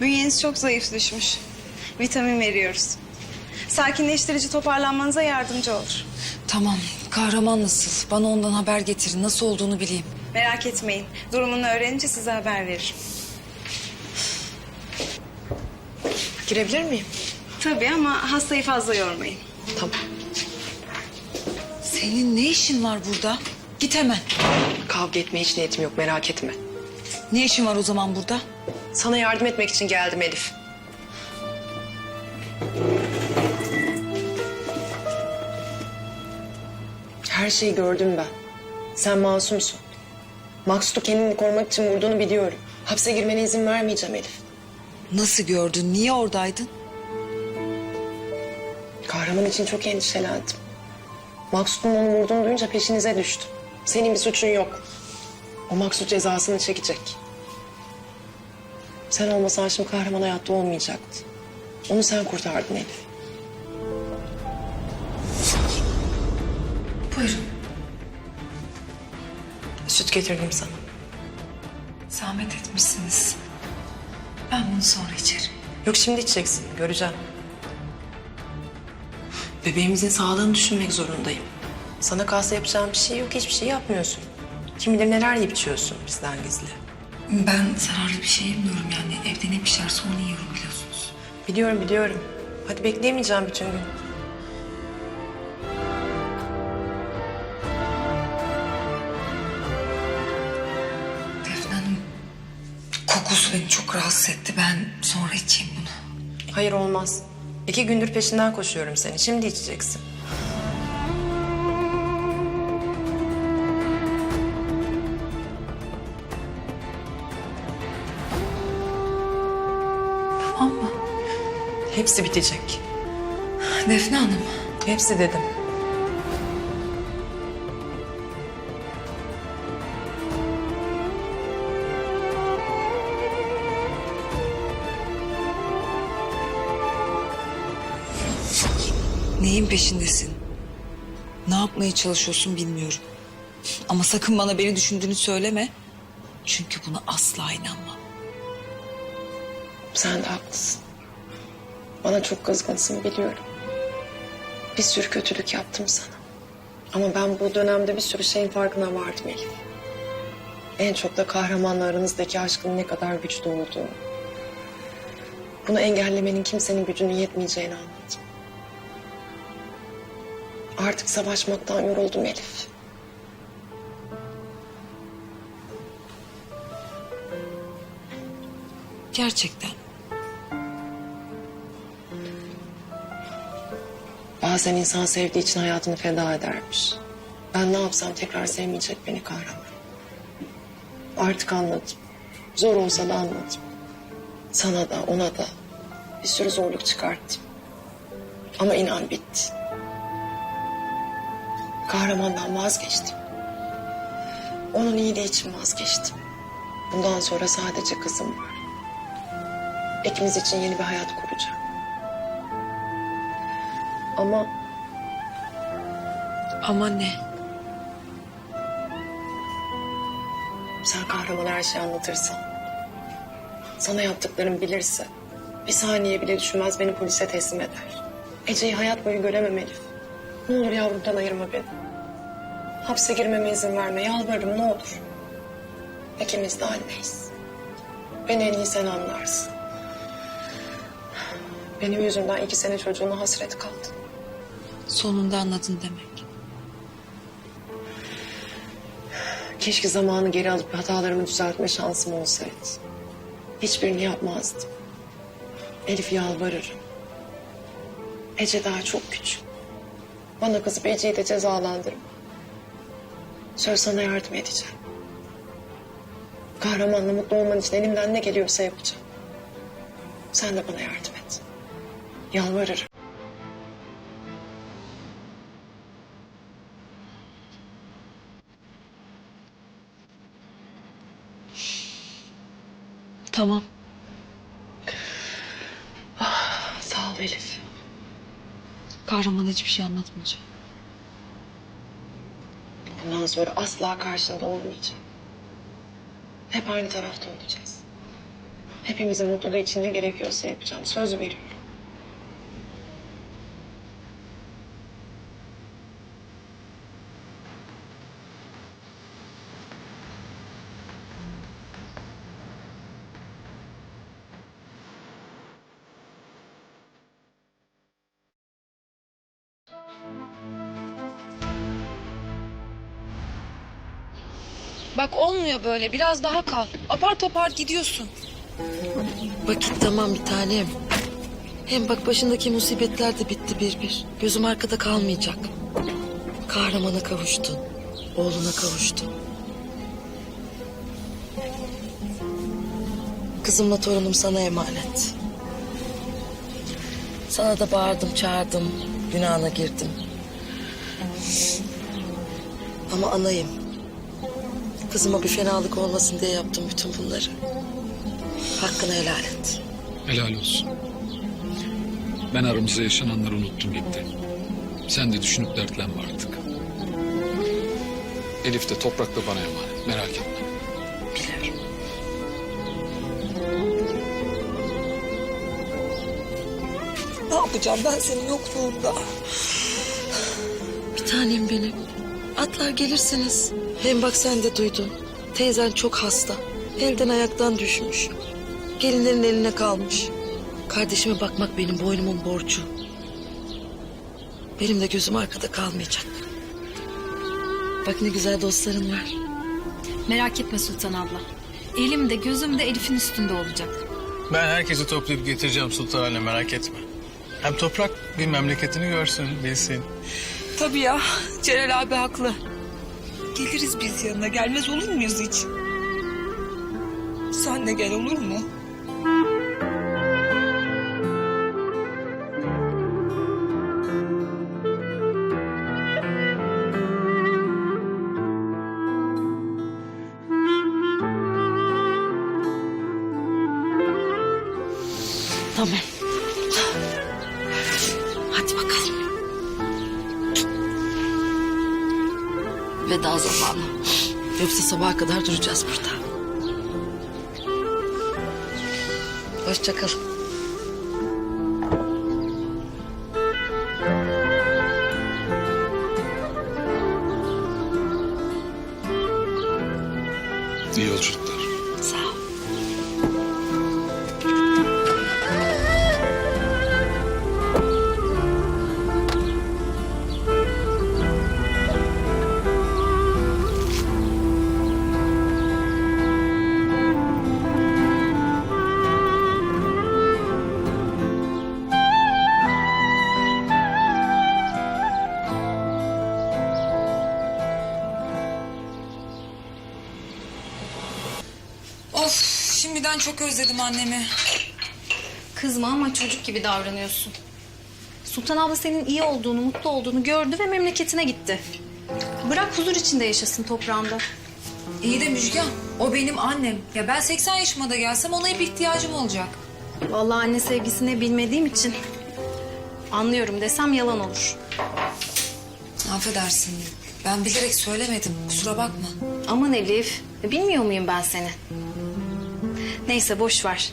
Bünyeniz çok zayıf düşmüş. Vitamin veriyoruz. Sakinleştirici toparlanmanıza yardımcı olur. Tamam. Kahraman nasıl? Bana ondan haber getirin. Nasıl olduğunu bileyim. Merak etmeyin. Durumunu öğrenince size haber veririm. Girebilir miyim? Tabii ama hastayı fazla yormayın. Tamam. Senin ne işin var burada? Git hemen. Kavga etmeye hiç niyetim yok merak etme. Ne işin var o zaman burada? Sana yardım etmek için geldim Elif. Her şeyi gördüm ben. Sen masumsun. Maksut'u kendini korumak için vurduğunu biliyorum. Hapse girmene izin vermeyeceğim Elif. Nasıl gördün? Niye oradaydın? Kahraman için çok endişelendim. Maksut'un onu vurduğunu duyunca peşinize düştüm. Senin bir suçun yok. O Maksut cezasını çekecek. Sen olmasan şimdi kahraman hayatta olmayacaktı. Onu sen kurtardın Elif. Buyurun. Süt getirdim sana. Zahmet etmişsiniz. Ben bunu sonra içerim. Yok şimdi içeceksin. Göreceğim. Bebeğimizin sağlığını düşünmek zorundayım. Sana kalsa yapacağım bir şey yok. Hiçbir şey yapmıyorsun. Kim bilir neler yiyip içiyorsun bizden gizli. Ben zararlı bir şey yemiyorum yani. Evde ne pişerse onu yiyorum biliyorsunuz. Biliyorum biliyorum. Hadi bekleyemeyeceğim bütün gün. Defne Hanım, kokusu beni çok rahatsız etti. Ben sonra içeyim bunu. Hayır olmaz. İki gündür peşinden koşuyorum seni. Şimdi içeceksin. Hepsi bitecek. Defne Hanım, Hepsi dedim. neyin peşindesin? Ne yapmaya çalışıyorsun bilmiyorum. Ama sakın bana beni düşündüğünü söyleme. Çünkü buna asla inanmam. Sen de haklısın. Bana çok kızgınsın biliyorum. Bir sürü kötülük yaptım sana. Ama ben bu dönemde bir sürü şeyin farkına vardım Elif. En çok da kahramanla aranızdaki aşkın ne kadar güçlü olduğunu. Bunu engellemenin kimsenin gücünün yetmeyeceğini anladım. Artık savaşmaktan yoruldum Elif. Gerçekten. Bazen insan sevdiği için hayatını feda edermiş. Ben ne yapsam tekrar sevmeyecek beni kahraman. Artık anladım. Zor olsa da anladım. Sana da ona da bir sürü zorluk çıkarttım. Ama inan bitti. Kahramandan vazgeçtim. Onun iyiliği için vazgeçtim. Bundan sonra sadece kızım var. İkimiz için yeni bir hayat kuracağım. Ama Ama ne? Sen kahramana her şeyi anlatırsan. Sana yaptıklarımı bilirse. Bir saniye bile düşünmez beni polise teslim eder. Ece'yi hayat boyu göremem Elif. Ne olur yavrumdan ayırma beni. Hapse girmeme izin verme yalvarırım ne olur. İkimiz de anneyiz. Beni en iyi sen anlarsın. Benim yüzümden iki sene çocuğuna hasret kaldın. Sonunda anladın demek. Keşke zamanı geri alıp hatalarımı düzeltme şansım olsaydı. Hiçbirini yapmazdım. Elif yalvarırım. Ece daha çok küçük. Bana kızıp Ece'yi de cezalandırma. Söz sana yardım edeceğim. Kahramanla mutlu olman için elimden ne geliyorsa yapacağım. Sen de bana yardım et. Yalvarırım. Tamam. Sağ ol Elif. Kahraman hiçbir şey anlatmayacak. Bundan sonra asla karşında olmayacağım. Hep aynı tarafta olacağız. Hepimizin mutluluğu için ne gerekiyorsa yapacağım. Söz veriyorum. Bak olmuyor böyle. Biraz daha kal. Apar topar gidiyorsun. Vakit tamam bir tanem. Hem bak başındaki musibetler de bitti bir bir. Gözüm arkada kalmayacak. Kahramana kavuştun. Oğluna kavuştun. Kızımla torunum sana emanet. Sana da bağırdım çağırdım. Günahına girdim. Ama anayım. Kızıma bir fenalık olmasın diye yaptım bütün bunları. Hakkını helal et. Helal olsun. Ben aramızda yaşananları unuttum gitti. Sen de düşünüp dertlenme artık. Elif de toprak da bana emanet. Merak etme. Yapacağım ben senin yokluğunda? Bir tanem benim. Atlar gelirsiniz. Hem bak sen de duydun. Teyzen çok hasta. Elden ayaktan düşmüş. Gelinlerin eline kalmış. Kardeşime bakmak benim boynumun borcu. Benim de gözüm arkada kalmayacak. Bak ne güzel dostların var. Merak etme Sultan abla. Elim de gözüm de Elif'in üstünde olacak. Ben herkesi toplayıp getireceğim Sultan Anne merak etme. Hem toprak bir memleketini görsün, bilsin. Tabii ya. Celal abi haklı. Geliriz biz yanına. Gelmez olur muyuz hiç? Sen de gel olur mu? Veda zamanı. Yoksa sabaha kadar duracağız burada. Hoşça kal. İyi yolculuklar. Şimdiden çok özledim annemi. Kızma ama çocuk gibi davranıyorsun. Sultan abla senin iyi olduğunu, mutlu olduğunu gördü ve memleketine gitti. Bırak huzur içinde yaşasın toprağında. İyi de Müjgan o benim annem. Ya ben 80 yaşıma da gelsem ona hep ihtiyacım olacak. Vallahi anne sevgisini bilmediğim için anlıyorum desem yalan olur. Affedersin. Ben bilerek söylemedim. Kusura bakma. Aman Elif, bilmiyor muyum ben seni? Neyse boş ver.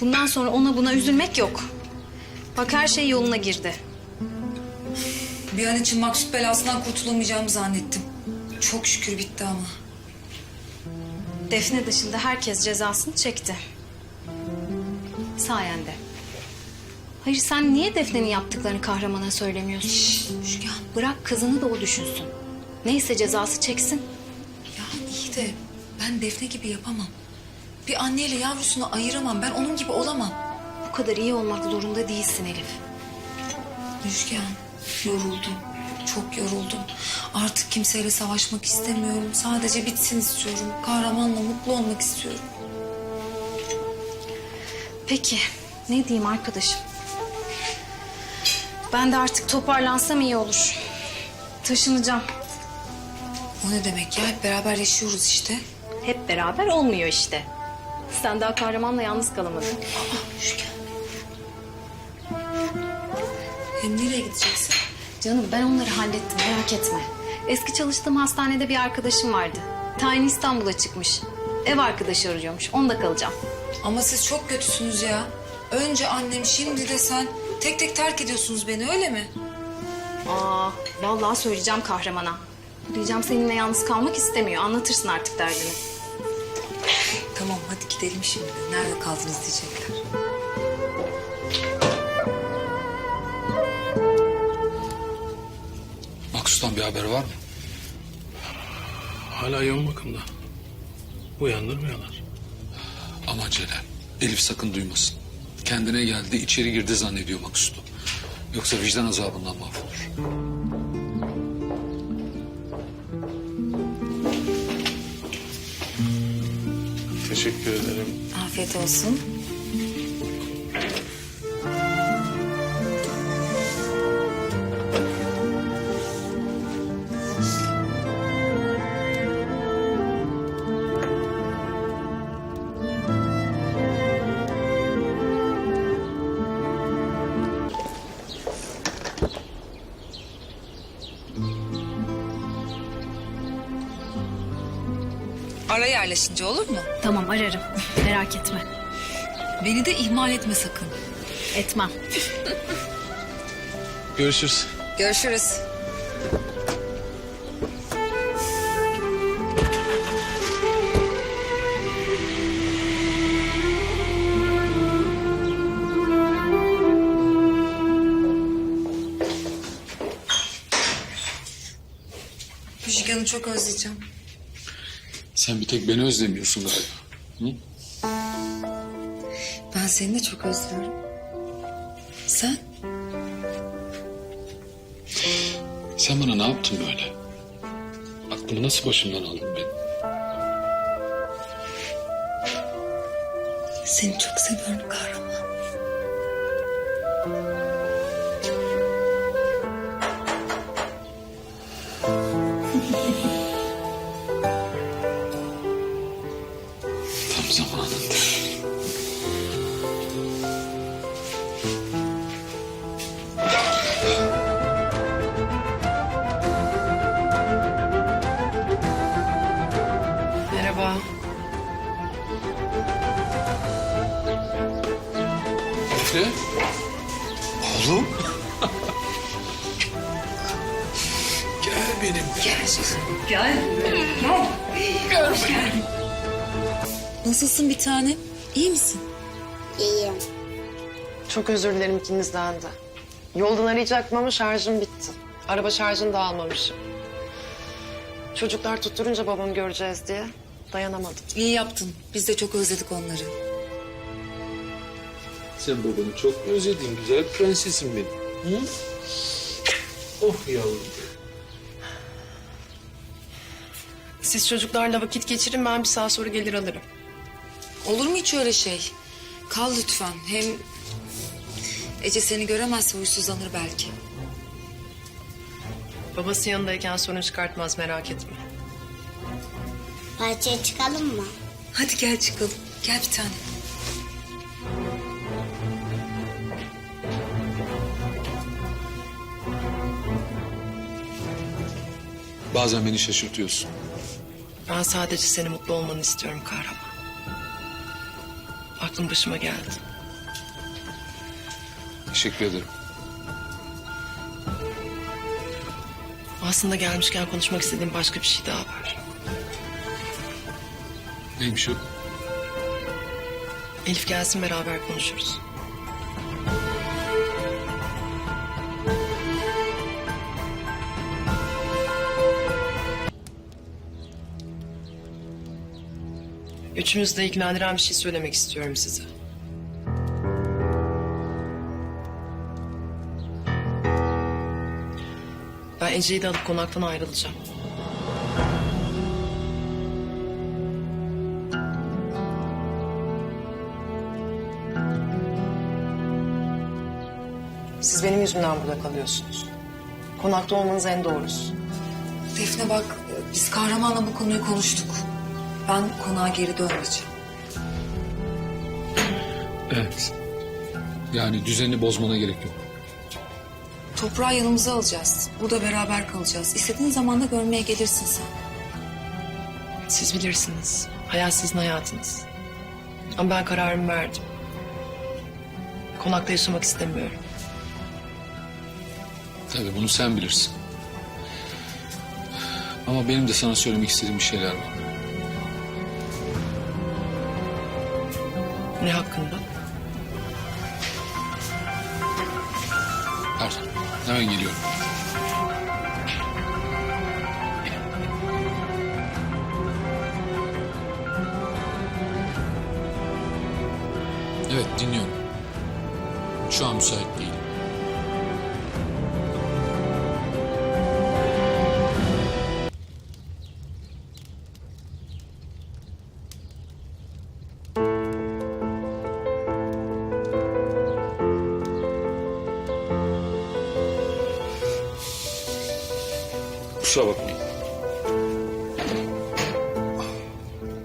Bundan sonra ona buna üzülmek yok. Bak her şey yoluna girdi. Bir an için maksut belasından kurtulamayacağımı zannettim. Çok şükür bitti ama. Defne dışında herkes cezasını çekti. Sayende. Hayır sen niye Defne'nin yaptıklarını kahramana söylemiyorsun? Müjgan. Bırak kızını da o düşünsün. Neyse cezası çeksin. Ya iyi de ben Defne gibi yapamam. Bir anneyle yavrusunu ayıramam. Ben onun gibi olamam. Bu kadar iyi olmak zorunda değilsin Elif. Müjgan yoruldum. Çok yoruldum. Artık kimseyle savaşmak istemiyorum. Sadece bitsin istiyorum. Kahramanla mutlu olmak istiyorum. Peki ne diyeyim arkadaşım? Ben de artık toparlansam iyi olur. Taşınacağım. O ne demek ya? Hep beraber yaşıyoruz işte. Hep beraber olmuyor işte. Sen daha kahramanla yalnız kalamadın. Müjgan. Hem nereye gideceksin? Canım ben onları hallettim merak etme. Eski çalıştığım hastanede bir arkadaşım vardı. Tayin İstanbul'a çıkmış. Ev arkadaşı arıyormuş. Onda kalacağım. Ama siz çok kötüsünüz ya. Önce annem şimdi de sen tek tek terk ediyorsunuz beni öyle mi? Aa, vallahi söyleyeceğim kahramana. Diyeceğim seninle yalnız kalmak istemiyor. Anlatırsın artık derdini. Tamam hadi gidelim şimdi. Nerede kaldınız diyecekler. Maksut'tan bir haber var mı? Hala yoğun bakımda. Uyandırmıyorlar. Aman Celal. Elif sakın duymasın. Kendine geldi, içeri girdi zannediyor Maksut'u. Yoksa vicdan azabından mahvolur. Teşekkür ederim. Afiyet olsun. Ara yerleşince olur mu? Tamam ararım. Merak etme. Beni de ihmal etme sakın. Etmem. Görüşürüz. Görüşürüz. Müjgan'ı çok özleyeceğim. Sen bir tek beni özlemiyorsun galiba. Hı? Ben seni de çok özlüyorum. Sen? Sen bana ne yaptın böyle? Aklımı nasıl başımdan aldın benim? Seni çok seviyorum kahraman. İyiyim. Çok özür dilerim ikinizden de. Yoldan arayacaktım ama şarjım bitti. Araba şarjını da almamışım. Çocuklar tutturunca babamı göreceğiz diye dayanamadım. İyi yaptın. Biz de çok özledik onları. Sen babanı çok özledin güzel prensesim benim. Hı? Oh yavrum. Siz çocuklarla vakit geçirin ben bir saat sonra gelir alırım. Olur mu hiç öyle şey? Kal lütfen. Hem Ece seni göremezse huysuzlanır belki. Babası yanındayken sorun çıkartmaz merak etme. Bahçeye çıkalım mı? Hadi gel çıkalım. Gel bir tane. Bazen beni şaşırtıyorsun. Ben sadece seni mutlu olmanı istiyorum kahraman. Aklım başıma geldi. Teşekkür ederim. Aslında gelmişken konuşmak istediğim başka bir şey daha var. Neymiş o? Elif gelsin beraber konuşuruz. Üçünüzü de ilgilendiren bir şey söylemek istiyorum size. Ben Ece'yi de alıp konaktan ayrılacağım. Siz benim yüzümden burada kalıyorsunuz. Konakta olmanız en doğrusu. Defne bak biz kahramanla bu konuyu konuştuk. Ben konağa geri dönmeyeceğim. Evet. Yani düzeni bozmana gerek yok. Toprağı yanımıza alacağız. Burada beraber kalacağız. İstediğin zaman da görmeye gelirsin sen. Siz bilirsiniz. Hayat sizin hayatınız. Ama ben kararımı verdim. Konakta yaşamak istemiyorum. Tabii bunu sen bilirsin. Ama benim de sana söylemek istediğim bir şeyler var. Ne hakkında? Pardon, hemen geliyorum.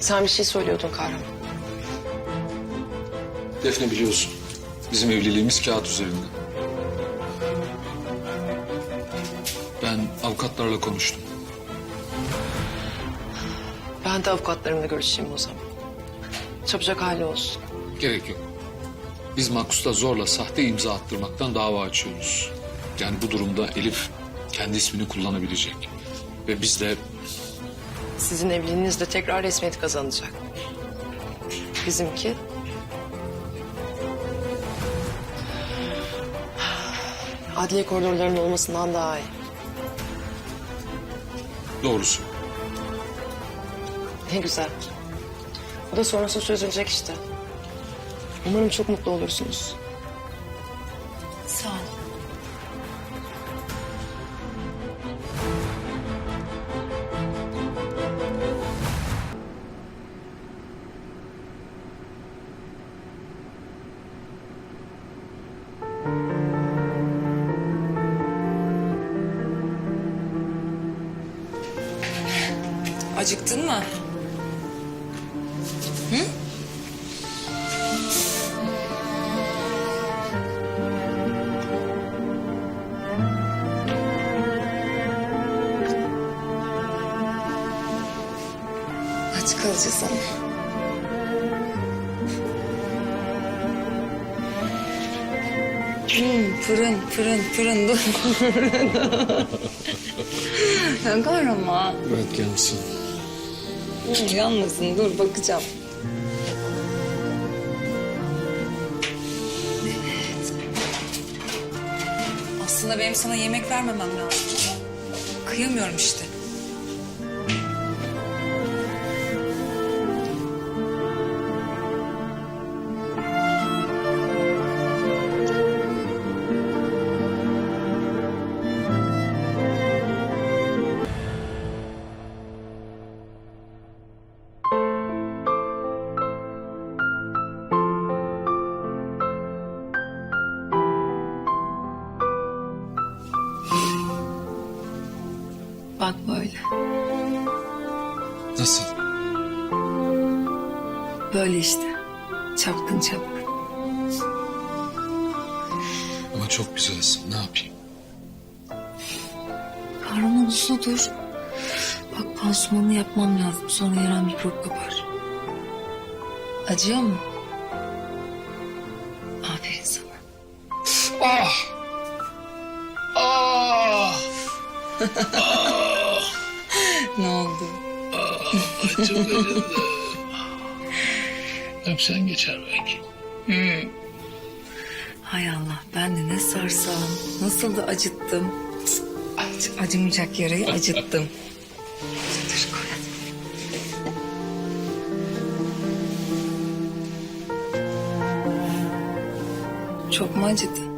Sen bir şey söylüyordun kahraman. Defne biliyorsun. Bizim evliliğimiz kağıt üzerinde. Ben avukatlarla konuştum. Ben de avukatlarımla görüşeyim o zaman. Çabucak hali olsun. Gerek yok. Biz Makus'ta zorla sahte imza attırmaktan dava açıyoruz. Yani bu durumda Elif kendi ismini kullanabilecek. Ve biz de Sizin evliliğiniz de tekrar resmiyet kazanacak. Bizimki... Adliye koridorlarının olmasından daha iyi. doğrusu Ne güzel. Bu da sonrası çözülecek işte. Umarım çok mutlu olursunuz. Kalacağız ama. Hmm, fırın, fırın, fırın. Dur. ya kahraman. evet gelsin. Hmm, Yanmasın, dur bakacağım. Evet. Aslında benim sana yemek vermemem lazım. Kıyamıyorum işte. Çapkın. Ama çok güzelsin. Ne yapayım? Kahraman uslu dur. Bak pansumanı yapmam lazım. Sonra yaran mikrop kapar. Acıyor mu? Aferin sana. ne oldu? Çok acıdı. Öpsen geçer belki. Hay Allah ben de ne sarsam. Nasıl da acıttım. Ac- acımayacak yarayı acıttım. Çok mu acıdı?